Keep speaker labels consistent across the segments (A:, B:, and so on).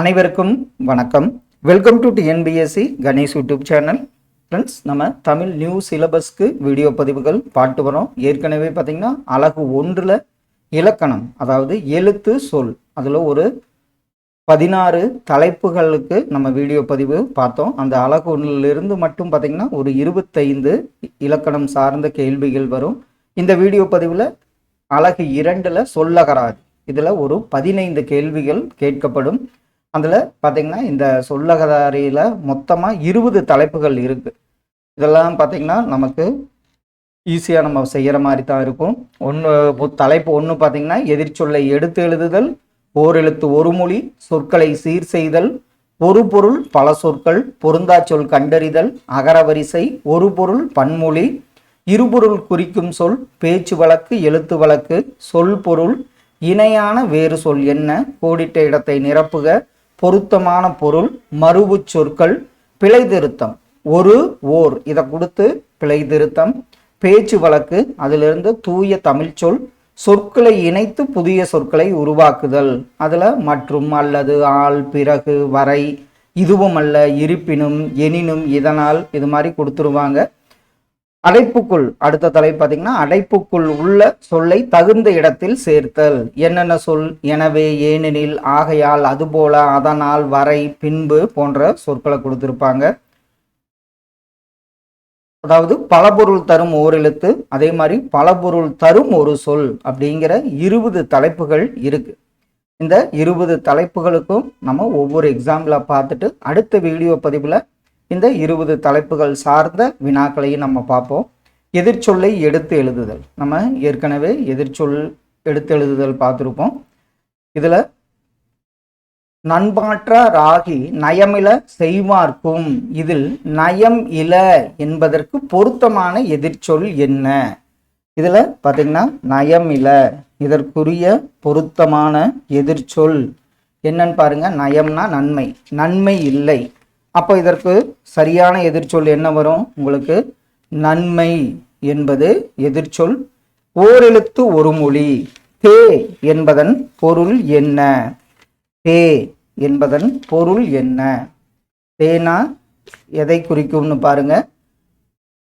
A: அனைவருக்கும் வணக்கம். Welcome to TNPSC Ganesh YouTube channel friends நம்ம தமிழ் நியூ சிலபஸ்க்கு வீடியோ பதிவுகள் பாட்டு வரோம். ஏற்கனவே பார்த்தீங்கன்னா அழகு ஒன்றில் இலக்கணம் அதாவது எழுத்து சொல் அதில் ஒரு பதினாறு தலைப்புகளுக்கு நம்ம வீடியோ பதிவு பார்த்தோம். அந்த அழகு ஒன்றிலிருந்து மட்டும் பார்த்தீங்கன்னா ஒரு இருபத்தைந்து இலக்கணம் சார்ந்த கேள்விகள் வரும். இந்த வீடியோ பதிவில் அழகு இரண்டில் சொல்லகராது. இதில் ஒரு பதினைந்து கேள்விகள் கேட்கப்படும். அதில் பார்த்தீங்கன்னா இந்த சொல்லகதாரியில் மொத்தமாக இருபது தலைப்புகள் இருக்குது இதெல்லாம் பார்த்தீங்கன்னா நமக்கு ஈஸியாக நம்ம செய்கிற மாதிரி தான் இருக்கும். ஒன்று தலைப்பு ஒன்று பார்த்தீங்கன்னா எதிர்ச்சொல்லை எடுத்து எழுதுதல் ஓரெழுத்து ஒரு மொழி சொற்களை சீர் செய்தல் ஒரு பொருள் பல சொற்கள் பொருந்தாச்சொல் கண்டறிதல் அகரவரிசை ஒரு பொருள் பன்மொழி இருபொருள் குறிக்கும் சொல் பேச்சு வழக்கு எழுத்து வழக்கு சொல் பொருள் இணையான வேறு சொல் என்ன கோடிட்ட இடத்தை நிரப்புக பொருத்தமான பொருள் மறுபு சொற்கள் பிழை திருத்தம் ஒரு ஓர் இதை கொடுத்து பிழை திருத்தம் பேச்சு வழக்கு அதிலிருந்து தூய தமிழ்ச்சொல் சொற்களை இணைத்து புதிய சொற்களை உருவாக்குதல். அதில் மற்றும் அல்லது ஆள் பிறகு வரை இதுவும் அல்ல இருப்பினும் எனினும் இதனால் இது மாதிரி கொடுத்துருவாங்க. அடைப்புக்குள் அடுத்த தலை பார்த்தீங்கன்னா அடைப்புக்குள் உள்ள சொல்லை தகுந்த இடத்தில் சேர்த்தல். என்னென்ன சொல்? எனவே ஏனெனில் ஆகையால் அதுபோல அதனால் வரை பின்பு போன்ற சொற்களை கொடுத்துருப்பாங்க. அதாவது பலபொருள் தரும் ஓரெழுத்து அதே மாதிரி பலபொருள் தரும் ஒரு சொல் அப்படிங்கிற இருபது தலைப்புகள் இருக்கு. இந்த இருபது தலைப்புகளுக்கும் நம்ம ஒவ்வொரு எக்ஸாம்பிளாக பார்த்துட்டு அடுத்த வீடியோ பதிவில் இந்த இருபது தலைப்புகள் சார்ந்த வினாக்களையும் நம்ம பார்ப்போம். எதிர்ச்சொல்லை எடுத்து எழுதுதல். நம்ம ஏற்கனவே எதிர்ச்சொல் எடுத்து எழுதுதல் பார்த்துருப்போம். இதில் நண்பாற்ற ராகி நயமில செய்வார்க்கும். இதில் நயம் இல என்பதற்கு பொருத்தமான எதிர்ச்சொல் என்ன? இதில் பார்த்தீங்கன்னா நயம் இல இதற்குரிய பொருத்தமான எதிர்ச்சொல். என்னன்னு பாருங்க நயம்னா நன்மை. நன்மை இல்லை. அப்போ இதற்கு சரியான எதிர்ச்சொல் என்ன வரும்? உங்களுக்கு நன்மை என்பது எதிர்ச்சொல். ஓரெழுத்து ஒரு மொழி. தே என்பதன் பொருள் என்ன? தே என்பதன் பொருள் என்ன? தேனா? எதை குறிக்கும்னு பாருங்க.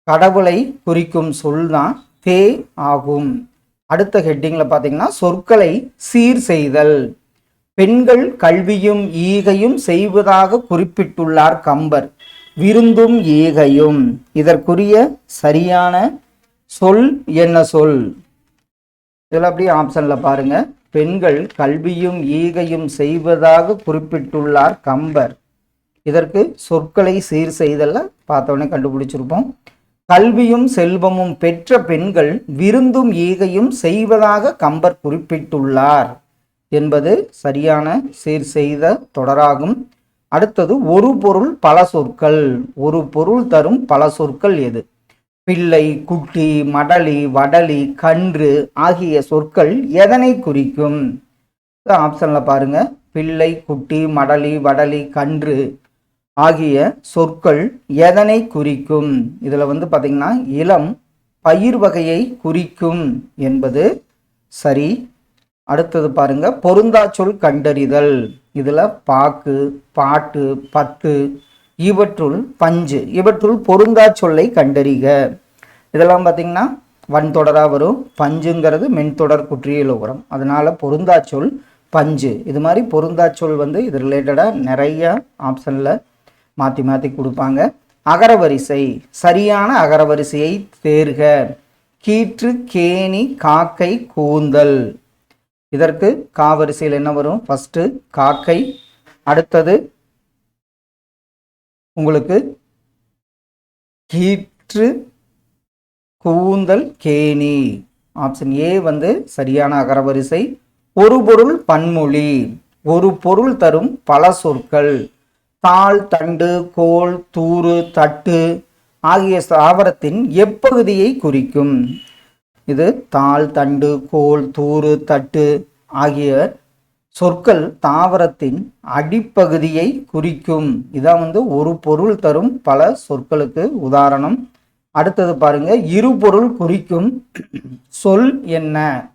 A: கடவுளை குறிக்கும் சொல் தான் தே ஆகும். அடுத்த ஹெட்டிங்கில் பார்த்தீங்கன்னா சொற்களை சீர் செய்தல். பெண்கள் கல்வியும் ஈகையும் செய்வதாக குறிப்பிட்டுள்ளார் கம்பர். விருந்தும் ஈகையும் இதற்குரிய சரியான சொல் என்ன சொல்? இதில் அப்படியே ஆப்ஷனில் பாருங்க. பெண்கள் கல்வியும் ஈகையும் செய்வதாக குறிப்பிட்டுள்ளார் கம்பர். இதற்கு சொற்களை சீர் செய்தல பார்த்தோன்னே கண்டுபிடிச்சிருப்போம். கல்வியும் செல்வமும் பெற்ற பெண்கள் விருந்தும் ஈகையும் செய்வதாக கம்பர் குறிப்பிட்டுள்ளார். என்பது சரியான சீர் செய்த தொடராகும். அடுத்தது ஒரு பொருள் பல சொற்கள். ஒரு பொருள் தரும் பல சொற்கள் எது? பிள்ளை குட்டி மடலி வடலி கன்று ஆகிய சொற்கள் எதனை குறிக்கும்? ஆப்ஷனில் பாருங்க. பிள்ளை குட்டி மடலி வடலி கன்று ஆகிய சொற்கள் எதனை குறிக்கும்? இதில் வந்து பார்த்திங்கன்னா இளம் பயிர் வகையை குறிக்கும் என்பது சரி. அடுத்தது பாருங்க பொருந்தா சொல் கண்டறிதல். இதில் பாக்கு பாட்டு பத்து இவற்றுள் பஞ்சு இவற்றுள் பொருந்தா சொல்லை கண்டறிக. இதெல்லாம் பார்த்தீங்கன்னா வன்தொடராக வரும். பஞ்சுங்கிறது மென்தொடர் குற்றியல் உரம் அதனால பொருந்தா சொல் பஞ்சு. இது மாதிரி பொருந்தா சொல் வந்து இது ரிலேட்டடாக நிறைய ஆப்ஷனில் மாற்றி மாற்றி கொடுப்பாங்க. அகரவரிசை சரியான அகரவரிசையை தேர்க. கீற்று கேணி காக்கை கூந்தல். இதற்கு காவரிசையில் என்ன வரும்? ஃபஸ்ட்டு காக்கை அடுத்தது உங்களுக்கு கீற்று கூந்தல் கேணி. ஆப்ஷன் ஏ வந்து சரியான அகரவரிசை. ஒரு பொருள் பன்மொழி. ஒரு பொருள் தரும் பல சொற்கள். தாள் தண்டு கோல் தூறு தட்டு ஆகிய தாவரத்தின் எப்பகுதியை குறிக்கும். இது தாள் தண்டு கோல் தூறு தட்டு ஆகிய சொற்கள் தாவரத்தின் அடிப்பகுதியை குறிக்கும். இதான் வந்து ஒரு பொருள் தரும் பல சொற்களுக்கு உதாரணம். அடுத்தது பாருங்க இரு பொருள் குறிக்கும் சொல் என்ன?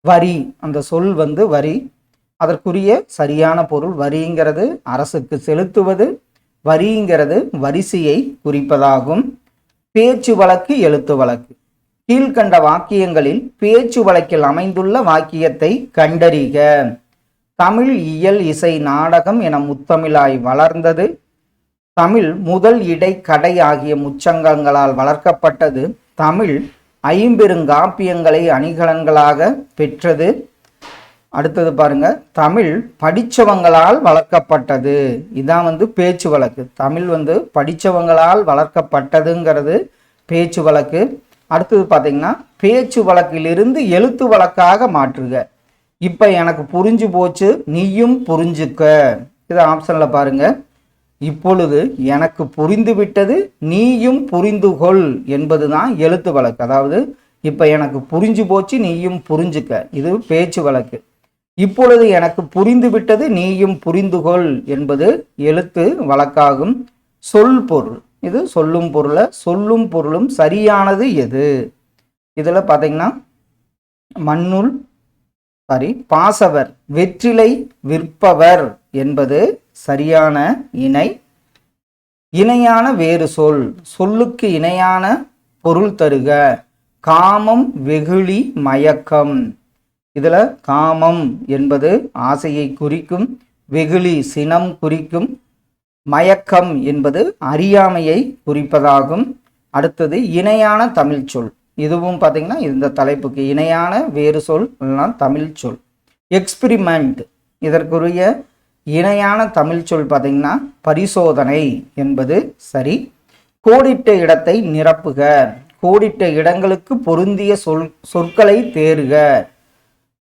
A: வரி. அந்த சொல் வந்து வரி. அதற்குரிய சரியான பொருள் வரிங்கிறது அரசுக்கு செலுத்துவது. வரிங்கிறது வரிசையை குறிப்பதாகும். பேச்சு வழக்கு எழுத்து வழக்கு. கீழ்கண்ட வாக்கியங்களில் பேச்சு வழக்கில் அமைந்துள்ள வாக்கியத்தை கண்டறிக. தமிழ் இயல் இசை நாடகம் என முத்தமிழாய் வளர்ந்தது. தமிழ் முதல் இடை கடை ஆகிய முச்சங்கங்களால் வளர்க்கப்பட்டது. தமிழ் ஐம்பெருங்காப்பியங்களை அணிகலன்களாக பெற்றது. அடுத்தது பாருங்க தமிழ் படிச்சவங்களால் வளர்க்கப்பட்டது. இதான் வந்து பேச்சு வழக்கு. தமிழ் வந்து படிச்சவங்களால் வளர்க்கப்பட்டதுங்கிறது பேச்சு வழக்கு. அடுத்தது பார்த்தீங்கன்னா பேச்சு வழக்கிலிருந்து எழுத்து வழக்காக மாற்றுக. இப்போ எனக்கு புரிஞ்சு போச்சு நீயும் புரிஞ்சுக்க. இது ஆப்ஷனில் பாருங்கள் இப்பொழுது எனக்கு புரிந்து விட்டது நீயும் புரிந்து கொள் என்பதுதான் எழுத்து வழக்கு. அதாவது இப்போ எனக்கு புரிஞ்சு போச்சு நீயும் புரிஞ்சுக்க. இது பேச்சு வழக்கு. இப்பொழுது எனக்கு புரிந்துவிட்டது நீயும் புரிந்துகொள் என்பது எழுத்து வழக்காகும். சொல் பொருள். இது சொல்லும் பொருளை சொல்லும் பொருளும் சரியானது எது? இதில் பார்த்தீங்கன்னா மண்ணுள் சாரி பாசவர் வெற்றிலை விற்பவர் என்பது சரியான இணை. இணையான வேறு சொல் சொல்லுக்கு இணையான பொருள் தருக. காமம் வெகுளி மயக்கம். இதில் காமம் என்பது ஆசையை குறிக்கும் வெகுளி சினம் குறிக்கும் மயக்கம் என்பது அறியாமையை குறிப்பதாகும். அடுத்தது இணையான தமிழ் சொல். இதுவும் பார்த்தீங்கன்னா இந்த தலைப்புக்கு இணையான வேறு சொல் தமிழ் சொல். எக்ஸ்பிரிமெண்ட் இதற்குரிய இணையான தமிழ் சொல் பார்த்தீங்கன்னா பரிசோதனை என்பது சரி. கோடிட்ட இடத்தை நிரப்புக. கோடிட்ட இடங்களுக்கு பொருந்திய சொல் சொற்களை தேர்க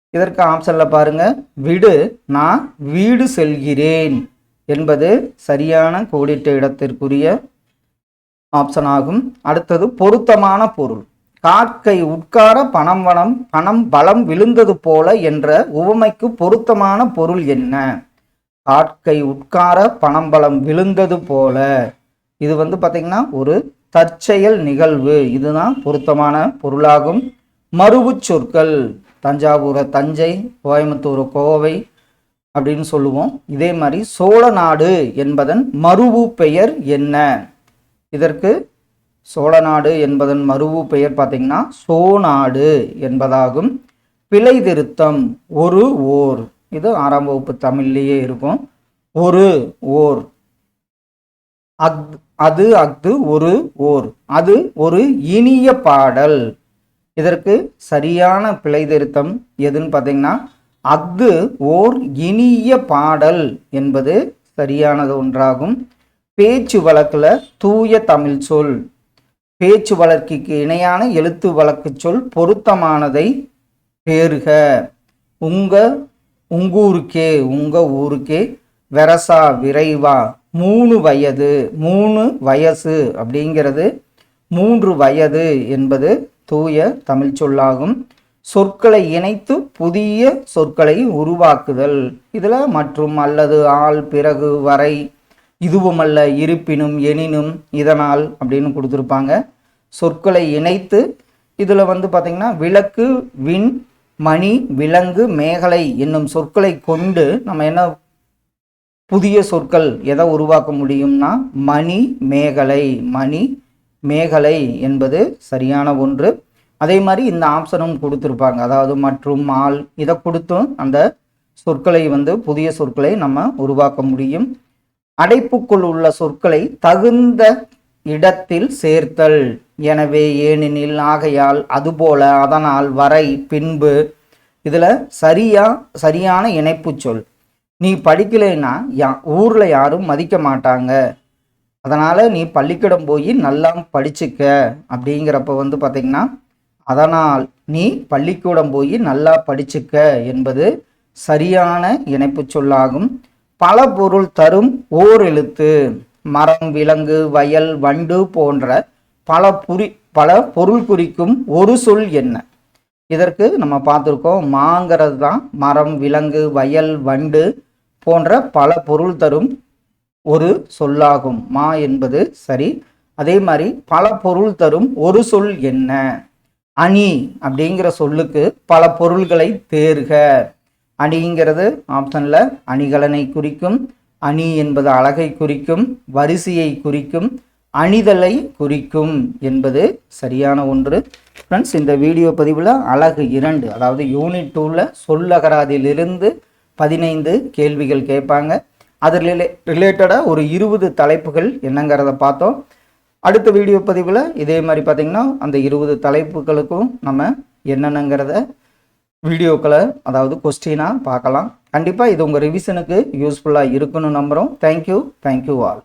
A: இதற்கு ஆப்ஷனில் பாருங்க. விடு நான் வீடு செல்கிறேன். என்பது சரியான கோடிட்ட இடத்திற்குரிய ஆப்ஷன் ஆகும். அடுத்தது பொருத்தமான பொருள். காக்கை உட்கார பணம் வனம் பணம் பலம் விழுந்தது போல என்ற உவமைக்கு பொருத்தமான பொருள் என்ன? காக்கை உட்கார பணம் பலம் விழுந்தது போல. இது வந்து பார்த்திங்கன்னா ஒரு தற்செயல் நிகழ்வு. இதுதான் பொருத்தமான பொருளாகும். மறுவுச் சொற்கள். தஞ்சாவூரை தஞ்சை கோயம்புத்தூர் கோவை அப்படின்னு சொல்லுவோம். இதே மாதிரி சோழ நாடு என்பதன் மறுவு பெயர் என்ன? இதற்கு சோழ நாடு என்பதன் மறுவு பெயர் பார்த்தீங்கன்னா சோநாடு என்பதாகும். பிழை திருத்தம் ஒரு ஓர். இது ஆறாம் வகுப்பு தமிழ்லேயே இருக்கும். ஒரு ஓர். அக் அது அஃது ஒரு ஓர். அது ஒரு இனிய பாடல். இதற்கு சரியான பிழை திருத்தம் எதுன்னு பார்த்தீங்கன்னா அஃது ஓர் இனிய பாடல் என்பது சரியானது ஒன்றாகும். பேச்சு வழக்கில் தூய தமிழ் சொல். பேச்சு வழக்கிற்கு இணையான எழுத்து வழக்கு சொல் பொருத்தமானதை பேருக உங்க உங்கூருக்கே உங்க ஊருக்கே வெரசா விரைவா மூணு வயது மூணு வயசு அப்படிங்கிறது மூன்று வயது என்பது தூய தமிழ் சொல்லாகும். சொற்களை இணைத்து புதிய சொற்களை உருவாக்குதல். இதில் மற்றும் அல்லது ஆள் பிறகு வரை இதுவும் அல்ல இருப்பினும் எனினும் இதனால் அப்படின்னு கொடுத்துருப்பாங்க. சொற்களை இணைத்து இதில் வந்து பார்த்திங்கன்னா விளக்கு விண் மணி விலங்கு மேகலை என்னும் சொற்களை கொண்டு நம்ம என்ன புதிய சொற்கள் எதை உருவாக்க முடியும்னா மணி மேகலை. மணி மேகலை என்பது சரியான ஒன்று. அதே மாதிரி இந்த ஆப்ஷனும் கொடுத்துருப்பாங்க. அதாவது மற்றும் ஆள் இதை கொடுத்தும் அந்த சொற்களை வந்து புதிய சொற்களை நம்ம உருவாக்க முடியும். அடைப்புக்குள் உள்ள சொற்களை தகுந்த இடத்தில் சேர்த்தல். எனவே ஏனெனில் ஆகையால் அதுபோல அதனால் வரை பின்பு இதில் சரியா சரியான இணைப்பு சொல். நீ படிக்கலைன்னா யா ஊரில் யாரும் மதிக்க மாட்டாங்க. அதனால் நீ பள்ளிக்கூடம் போய் நல்லா படிச்சுக்க அப்படிங்கிறப்ப வந்து பார்த்திங்கன்னா அதனால் நீ பள்ளிக்கூடம் போய் நல்லா படிச்சுக்க என்பது சரியான இணைப்பு சொல்லாகும். பல பொருள் தரும் ஓர் எழுத்து மரம் விலங்கு வயல் வண்டு போன்ற பல புரி பல பொருள் குறிக்கும் ஒரு சொல் என்ன? இதற்கு நம்ம பார்த்துருக்கோம் மாங்கிறது தான் மரம் விலங்கு வயல் வண்டு போன்ற பல பொருள் தரும் ஒரு சொல்லாகும். மா என்பது சரி. அதே மாதிரி பல பொருள் தரும் ஒரு சொல் என்ன? அணி அப்படிங்கிற சொல்லுக்கு பல பொருள்களை தேர்க. அணிங்கிறது ஆப்ஷனில் அணிகலனை குறிக்கும் அணி என்பது அழகை குறிக்கும் வரிசையை குறிக்கும் அணிதலை குறிக்கும் என்பது சரியான ஒன்று. ஃப்ரெண்ட்ஸ் இந்த வீடியோ பதிவில் அழகு இரண்டு அதாவது யூனிட் டூவில் சொல்லகராதிலிருந்து பதினைந்து கேள்விகள் கேட்பாங்க. அது ரிலே ரிலேட்டடாக ஒரு இருபது தலைப்புகள் என்னங்கிறத பார்த்தோம். அடுத்த வீடியோ பதிவில் இதே மாதிரி பார்த்திங்கன்னா அந்த இருபது தலைப்புகளுக்கும் நம்ம என்னென்னங்கிறத வீடியோக்களை அதாவது கொஸ்டினாக பார்க்கலாம். கண்டிப்பாக இது உங்கள் ரிவிஷனுக்கு யூஸ்ஃபுல்லாக இருக்குன்னு நம்புகிறோம் தேங்க்யூ தேங்க்யூ ஆல்